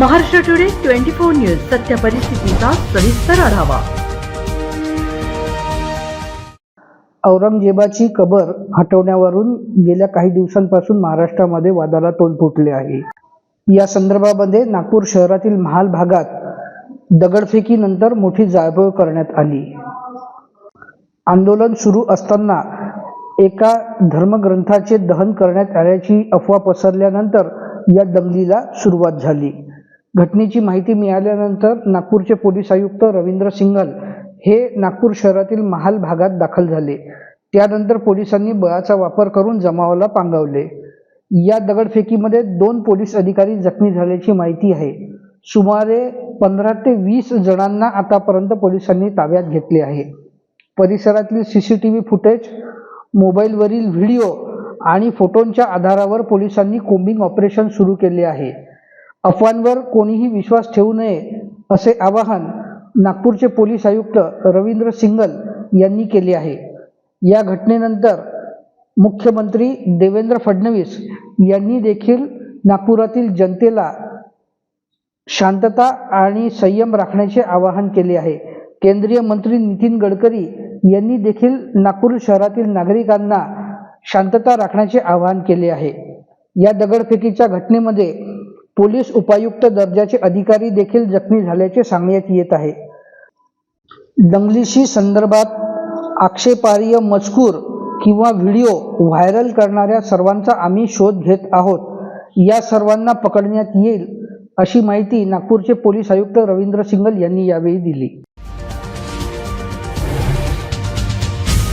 Maharashtra today twenty four news सत्य परिस्थितीचा सविस्तर आढावा. औरंगजेबाची कबर हटवण्यावरून गेल्या काही दिवसांपासून महाराष्ट्रामध्ये वादाला तोंड फुटले आहे. या संदर्भामध्ये नागपूर शहरातील महाल भागात दगडफेकीनंतर मोठी जाळपोळ करण्यात आली. आंदोलन सुरू असताना एका धर्मग्रंथाचे दहन करण्यात आल्याची अफवा पसरल्यानंतर या दंगलीला सुरुवात झाली. घटनेची माहिती मिळाल्यानंतर नागपूरचे पोलीस आयुक्त रवींद्र सिंघल हे नागपूर शहरातील महाल भागात दाखल झाले. त्यानंतर पोलिसांनी बळाचा वापर करून जमावाला पांगवले. या दगडफेकीमध्ये दोन पोलीस अधिकारी जखमी झाल्याची माहिती आहे. सुमारे पंधरा ते वीस जणांना आतापर्यंत पोलिसांनी ताब्यात घेतले आहे. परिसरातील C C T V footage मोबाईलवरील video आणि फोटोंच्या आधारावर पोलिसांनी कोम्बिंग ऑपरेशन सुरू केले आहे. अफवांवर कोणीही विश्वास ठेवू नये असे आवाहन नागपूरचे पोलीस आयुक्त रवींद्र सिंगल यांनी केले आहे. या घटनेनंतर मुख्यमंत्री देवेंद्र फडणवीस यांनी देखील नागपुरातील जनतेला शांतता आणि संयम राखण्याचे आवाहन केले आहे. केंद्रीय मंत्री नितीन गडकरी यांनी देखील नागपूर शहरातील नागरिकांना शांतता राखण्याचे आवाहन केले आहे. या दगडफेकीच्या घटनेमध्ये पोलीस उपायुक्त दर्जाचे अधिकारी देखील जखमी झाल्याचे सांगण्यात येत आहे. दंगलीशी संदर्भात आक्षेपार्ह मजकूर किंवा व्हिडिओ व्हायरल करणाऱ्या सर्वांचा आम्ही शोध घेत आहोत. या सर्वांना पकडण्यात येईल अशी माहिती नागपूरचे पोलीस आयुक्त रवींद्र सिंगल यांनी यावेळी दिली.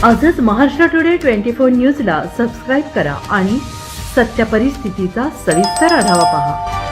आजच महाराष्ट्र टुडे ट्वेंटी फोर न्यूजला सबस्क्राईब करा आणि सत्य परिस्थितीचा सविस्तर आढावा पहा.